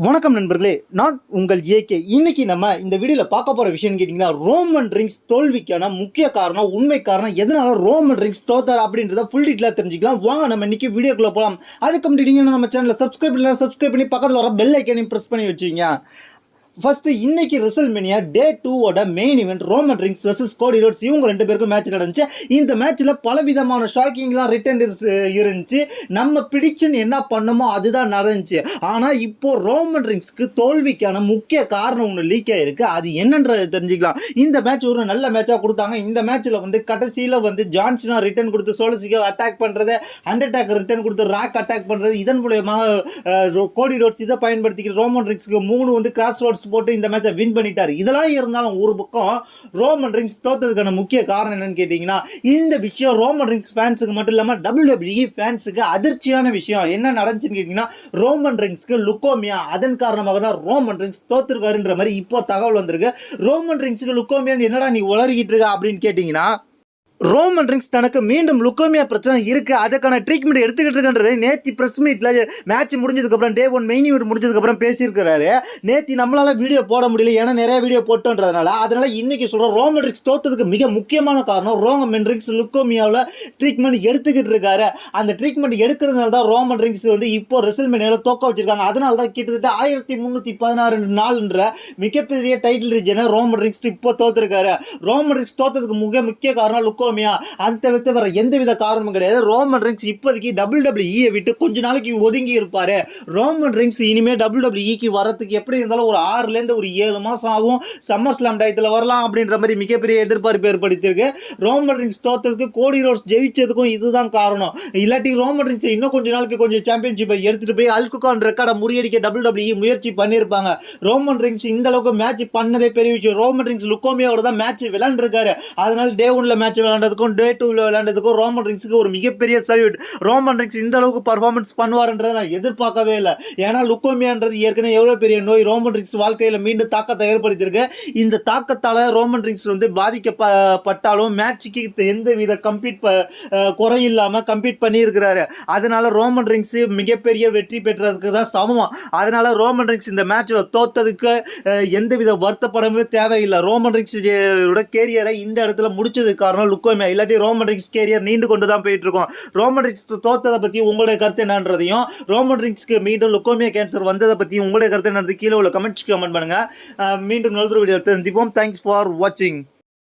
வணக்கம் நண்பர்களே நான் உங்கள் ஏகே இன்னைக்கு நம்ம இந்த வீடியோவில் பார்க்க போகிற விஷயம் கேட்டிங்கன்னா ரோமன் ரிங்ஸ் தோல்விக்கான முக்கிய காரணம் உண்மை காரணம் எதனால ரோமன் ரிங்ஸ் தோத்தார் அப்படின்றத ஃபுல் டீட்டெயிலாக தெரிஞ்சுக்கலாம். வாங்க நம்ம இன்னைக்கு வீடியோக்குள்ள போகலாம் அதுக்கு முன்னாடி நம்ம சேனலில் சப்ஸ்கிரைப் பண்ணலாம் சப்ஸ்கிரைப் பண்ணி பக்கத்தில் வர பெல் ஐக்கனையும் ப்ரெஸ் பண்ணி வச்சுங்க ஃபஸ்ட்டு இன்னைக்கு ரிசல்மெனியா டே டூவோட main event Roman Reigns versus Cody Rhodes இவங்க ரெண்டு பேருக்கும் மேட்ச் நடந்துச்சு. இந்த மேட்ச்சில் பலவிதமான ஷாக்கிங்லாம் ரிட்டர்ன் இருந்துச்சு நம்ம பிடிச்சன் என்ன பண்ணுமோ அதுதான் நடந்துச்சு. ஆனால் இப்போ ரோமன் ரிங்ஸ்க்கு தோல்விக்கான முக்கிய காரணம் ஒன்று லீக் ஆகிருக்கு அது என்னன்றதை தெரிஞ்சுக்கலாம். இந்த மேட்ச் ஒரு நல்ல மேட்சாக கொடுத்தாங்க. இந்த மேட்ச்சில் வந்து கடைசியில் வந்து ஜான்சனா ரிட்டர்ன் கொடுத்து சோலசிக்கோ அட்டாக் பண்றது அண்டர்டேக் ரிட்டர்ன் கொடுத்து ராக் அட்டாக் பண்ணுறது இதன் மூலயமா கோடி ரோட்ஸ் இதை பயன்படுத்திக்கிட்டு ரோமன் ரிங்ஸ்க்கு மூணு வந்து கிராஸ் ரோட்ஸ் போட்டு இந்த மேட்சை வின் பண்ணிட்டார். இதெல்லாம் இருந்தாலும் ஒரு பக்கம் ரோமன் ரிங்ஸ் தோத்ததுக்கான முக்கிய காரணம் என்னன்னு கேட்டிங்கன்னா இந்த விஷயம் ரோமன் ரிங்ஸ் ஃபேன்ஸுக்கு மட்டும் இல்லாமல் டபிள்யூடபிள்யூ ஃபேன்ஸுக்கு அதிர்ச்சியான விஷயம் என்ன நடந்துச்சுன்னு கேட்டிங்கன்னா ரோமன் ரிங்ஸ்க்கு லுக்கோமியா அதன் காரணமாக தான் ரோமன் ரிங்ஸ் தோத்துருக்காருன்ற மாதிரி இப்போ தகவல் வந்திருக்கு. ரோமன் ரிங்ஸுக்கு லுக்கோமியான்னு என்னடா நீ உளறிக்கிட்டு இருக்க அப்படின்னு கேட்டிங்கன்னா ரோமன் ரிங்ஸ் தனக்கு மீண்டும் லுக்கோமியா பிரச்சனை இருக்கு. அதுக்கான ட்ரீட்மெண்ட் எடுத்துக்கிட்டு இருக்கின்றதை நேத்தி பிரஸ் மீட்ல மேட்ச் முடிஞ்சதுக்கப்புறம் டே ஒன் மெயின் ஈவெண்ட் முடிஞ்சதுக்கப்புறம் பேசியிருக்கிறாரு. நேத்தி நம்மளால வீடியோ போட முடியல ஏன்னா நிறைய வீடியோ போட்டோன்றதுனால. அதனால இன்னைக்கு சொல்கிறோம் ரோமன் ரிங்ஸ் தோத்ததுக்கு மிக முக்கியமான காரணம் ரோமன் ரிங்ஸ் லுக்கோமியாவில் ட்ரீட்மெண்ட் எடுத்துக்கிட்டு இருக்காரு. அந்த ட்ரீட்மெண்ட் எடுக்கிறதுனால தான் ரோமன் ரிங்ஸ் வந்து இப்போ ரெசல்மேனியாவில் தோக்க வச்சிருக்காங்க. அதனால தான் கிட்டத்தட்ட ஆயிரத்தி முந்நூற்றி பதினாறு நாள்ன்ற மிகப்பெரிய டைட்டில் ரீஜனை ரோமன் ரிங்ஸ் இப்போ தோத்துருக்காரு. ரோமன் ரிங்ஸ் தோத்ததுக்கு மிக முக்கிய காரணம் லுக்கோ லுக்கோமியா அதை தவிர்த்து வர எந்தவித காரணமும் கிடையாது. ரோமன் ரிங்ஸ் இப்போதைக்கு டபுள் டபிள்யூஇ விட்டு கொஞ்ச நாளைக்கு ஒதுங்கி இருப்பார். ரோமன் ரிங்ஸ் இனிமே டபுள் டபிள்யூஇக்கு வரதுக்கு எப்படி இருந்தாலும் ஒரு ஆறுலேருந்து ஒரு ஏழு மாதம் ஆகும். சம்மர் ஸ்லாம் டயத்தில் வரலாம் அப்படின்ற மாதிரி மிகப்பெரிய எதிர்பார்ப்பு ஏற்படுத்தியிருக்கு. ரோமன் ரிங்ஸ் தோத்ததுக்கு கோடி ரோஸ் ஜெயிச்சதுக்கும் இதுதான் காரணம். இல்லாட்டி ரோமன் ரிங்ஸ் இன்னும் கொஞ்ச நாளுக்கு கொஞ்சம் சாம்பியன்ஷிப்பை எடுத்துகிட்டு போய் அல்குகான் ரெக்கார்டை முறியடிக்க டபுள் டபிள்யூ முயற்சி பண்ணியிருப்பாங்க. ரோமன் ரிங்ஸ் இந்த அளவுக்கு மேட்ச் பண்ணதே பெரிய விஷயம். ரோமன் ரிங்ஸ் லுக்கோமியாவோட தான் மேட்ச் விளாண்டுருக்காரு அதனால டே ஒன்ல மேட்ச் விளாண்டதுக்கும் டே டூவில் விளாண்டதுக்கும் ரோமன் ரிங்ஸுக்கு ஒரு மிகப்பெரிய சல்யூட். ரோமன் ரிங்ஸ் இந்த அளவுக்கு பர்ஃபார்மன்ஸ் பண்ணுவார்ன்றதை நான் எதிர்பார்க்கவே இல்லை. ஏன்னா லுக்கோமியான்றது ஏற்கனவே எவ்வளோ பெரிய நோய் ரோமன் ரிங்ஸ் வாழ்க்கையில் மீண்டும் தாக்கத்தை ஏற்படுத்தியிருக்கு. இந்த தாக்கத்தால் ரோமன் ரிங்ஸ் வந்து பாதிக்கப்பட்டாலும் மேட்சுக்கு எந்த வித கம்ப்ளீட் குறை இல்லாமல் கம்ப்ளீட் பண்ணியிருக்கிறாரு. அதனால ரோமன் ரிங்ஸ் மிகப்பெரிய வெற்றி பெற்றதுக்கு தான் சமம். அதனால ரோமன் ரிங்ஸ் இந்த மேட்ச்சில் தோத்ததுக்கு எந்தவித வருத்தப்படவே தேவையில்லை. ரோமன் ரிங்ஸ் கேரியரை இந்த இடத்துல முடிச்சதுக்கு காரணம் லுக்கோ லுக்கோமியா இல்லாட்டி ரோமன்ரிக்ஸ் கேரியர் நீண்டு கொண்டு தான் போயிட்டு இருக்கோம் ரோமன்ரிக்ஸ் தோத்ததை பற்றி உங்களுடைய கருத்து என்னன்றதையும் ரோமன்ரிக்ஸ்க்கு மீண்டும் லுக்கோமியா கேன்சர் வந்ததை பற்றி உங்களுடைய கருத்து என்னன்றது கீழே உள்ள கமெண்ட்ஸ் கமெண்ட் பண்ணுங்க. மீண்டும் நல்ல வீடியோ தெரிஞ்சுப்போம் தேங்க்ஸ் ஃபார் வாட்சிங்